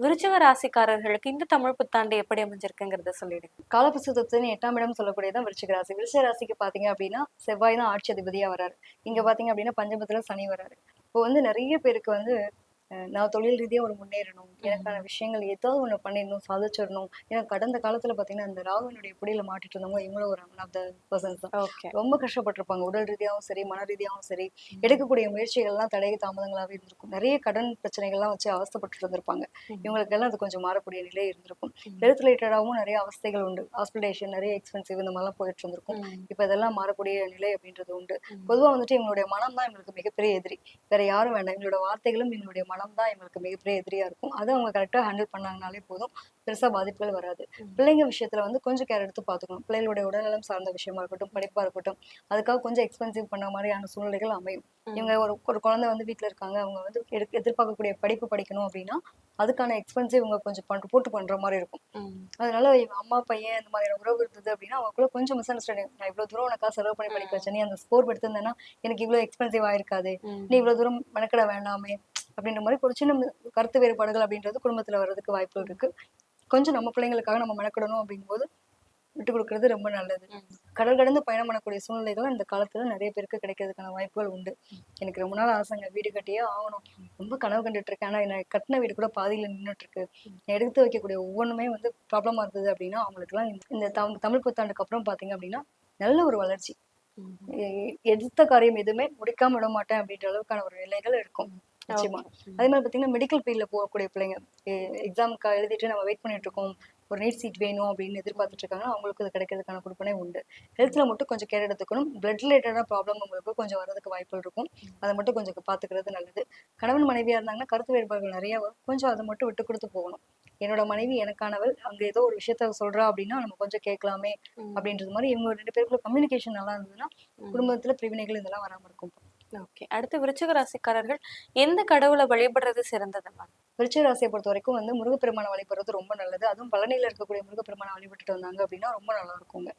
விருச்சக ராசிக்காரர்களுக்கு இந்த தமிழ் புத்தாண்டு எப்படி அமைஞ்சிருக்குங்கிறத சொல்லிடுங்க காலபுசுத்தத்தின் எட்டாம் இடம் சொல்லக்கூடியதான் விருச்சிக ராசி. விருச்சிக ராசிக்கு பாத்தீங்க அப்படின்னா செவ்வாய் தான் ஆட்சி அதிபதியா வராரு இங்க பாத்தீங்க அப்படின்னா பஞ்சமத்துல சனி வராரு இப்போ வந்து நிறைய பேருக்கு வந்து நான் தொழில் ரீதியா ஒரு முன்னேறணும். எனக்கான விஷயங்கள் ஏதாவது ஒண்ணு பண்ணிடணும் சாதிச்சிடணும். ஏன்னா கடந்த காலத்துல பாத்தீங்கன்னா இந்த ராகுனுடைய பிடியில மாட்டிட்டு இருந்தவங்க இவங்களும் ஒரு ஒன் ஆஃப் த பர்சன்ஸ் தான். ஓகே. ரொம்ப கஷ்டப்பட்டிருப்பாங்க. உடல் ரீதியாகவும் சரி மன ரீதியாகவும் சரி. எடுக்கக்கூடிய முயற்சிகள்லாம் தடை தாமதங்களாகவே இருந்திருக்கும். நிறைய கடன் பிரச்சனைகள்லாம் வச்சு அவஸ்தைப்பட்டு இருந்திருப்பாங்க. இவங்களுக்கெல்லாம் அது கொஞ்சம் மாறக்கூடிய நிலை இருந்திருக்கும். ஹெல்த் ரிலேட்டடாகவும் நிறைய அவஸ்தைகள் உண்டு. ஹாஸ்பிட்டலேஷன் நிறைய எக்ஸ்பென்சிவ் இந்த மாதிரிலாம் போயிட்டு இருந்திருக்கும். இப்போ இதெல்லாம் மாறக்கூடிய நிலை அப்படின்றது உண்டு. பொதுவாக வந்துட்டு இவங்களுடைய மனம் தான் இவங்களுக்கு மிகப்பெரிய எதிரி. வேற யாரும் வேண்டாம். இவங்களோட வார்த்தைகளும் இவங்களுடைய மனம் தான் இவங்களுக்கு மிகப்பெரிய எதிரியா இருக்கும். அதை அவங்க கரெக்டாக ஹேண்டில் பண்ணாங்கனாலே போதும். பெருசா பாதிப்புகள் வராது. பிள்ளைங்க விஷயத்துல வந்து கொஞ்சம் கேர் எடுத்து பார்த்துக்கணும். பிள்ளைகளுடைய உடல்நலம் சார்ந்த விஷயமா இருக்கட்டும் படிப்பா இருக்கட்டும் அதுக்காக கொஞ்சம் எக்ஸ்பென்சிவ் பண்ண மாதிரியான சூழ்நிலைகள் அமையும். இவங்க ஒரு ஒரு குழந்தை வந்து வீட்ல இருக்காங்க. அவங்க வந்து எதிர்பார்க்கக்கூடிய படிப்பு படிக்கணும் அப்படின்னா அதுக்கான எக்ஸ்பென்சிவ் இவங்க கொஞ்சம் பண்ற போட்டு பண்ற மாதிரி இருக்கும். அதனால இவங்க அம்மா பையன் இந்த மாதிரியான உறவு இருந்தது அப்படின்னா அவங்களுக்குள்ள கொஞ்சம் மிஸ் அண்டர்ஸ்டாண்டிங் நான் இவ்வளவு தூரம் உனக்கா செலவு பண்ணி படிக்க வச்சேன். நீ அந்த ஸ்கோர் எடுத்திருந்தேன்னா எனக்கு இவ்வளவு எக்ஸ்பென்சிவ் ஆயிருக்காது. நீ இவ்வளவு தூரம் மெனக்கிட வேண்டாமே அப்படின்ற மாதிரி ஒரு சின்ன கருத்து வேறுபாடுகள் அப்படின்றது குடும்பத்துல வர்றதுக்கு வாய்ப்புகள் இருக்கு. கொஞ்சம் நம்ம பிள்ளைங்களுக்காக நம்ம மெனக்கிடணும் அப்படிங்கும்போது விட்டு கொடுக்கறது ரொம்ப நல்லது. கடல் கடந்து பயணம் பண்ணக்கூடிய சூழ்நிலைகள் இந்த காலத்துல நிறைய பேருக்கு கிடைக்கிறதுக்கான வாய்ப்புகள் உண்டு. எனக்கு ரொம்ப நாள் ஆசைங்க வீடு கட்டியே ஆகணும். ரொம்ப கனவு கண்டுட்டு இருக்கேன். ஆனா நான் கட்டின வீடு கூட பாதியில நின்னுட்டு இருக்கு. எடுத்து வைக்கக்கூடிய ஒவ்வொன்றுமே வந்து ப்ராப்ளமா இருந்தது அப்படின்னா அவங்களுக்குலாம் இந்த- இந்த தமிழ் புத்தாண்டுக்கு அப்புறம் பாத்தீங்க அப்படின்னா நல்ல ஒரு வளர்ச்சி. எடுத்த காரியம் எதுவுமே முடிக்காம விட மாட்டேன் அப்படின்ற அளவுக்கான ஒரு நிலைகள் இருக்கும். நிச்சயமா. அதே மாதிரி பாத்தீங்கன்னா மெடிக்கல் ஃபீல்ட்ல போகக்கூடிய பிள்ளைங்க எக்ஸாமுக்கு எழுதிட்டு நம்ம வெயிட் பண்ணிட்டு இருக்கோம். ஒரு நீட் சீட் வேணும் அப்படின்னு எதிர்பார்த்துட்டு இருக்காங்க அவங்களுக்கு அது கிடைக்கிறதுக்கான கொடுப்பனே உண்டு. ஹெல்த்ல மட்டும் கொஞ்சம் கேர் எடுத்துக்கணும். பிளட் ரிலேட்டடான ப்ராப்ளம் உங்களுக்கு கொஞ்சம் வரதுக்கு வாய்ப்புகள் இருக்கும். அதை மட்டும் கொஞ்சம் பாத்துக்கிறது நல்லது. கணவன் மனைவியா இருந்தாங்கன்னா கருத்து வேறுபாடுகள் நிறைய வரும். கொஞ்சம் அதை மட்டும் விட்டு கொடுத்து போகணும். என்னோட மனைவி எனக்கானவள் அங்க ஏதோ ஒரு விஷயத்த சொல்றா அப்படின்னா நம்ம கொஞ்சம் கேட்கலாமே அப்படின்றது மாதிரி இவங்க ரெண்டு பேருக்குள்ள கம்யூனிகேஷன் நல்லா இருந்ததுன்னா குடும்பத்துல பிரிவினைகள் இதெல்லாம் வராம இருக்கும். ஓகே அடுத்து விருச்சிக ராசிக்காரர்கள் எந்த கடவுளை வழிபடுறது சிறந்தது மேம் விருச்சிக ராசியை பொறுத்த வரைக்கும் வந்து முருகப்பெருமானை வழிபடுறது ரொம்ப நல்லது. அதுவும் பழனியில இருக்கக்கூடிய முருகப்பெருமானை வழிபட்டுட்டு வந்தாங்க அப்படின்னா ரொம்ப நல்லா இருக்குங்க.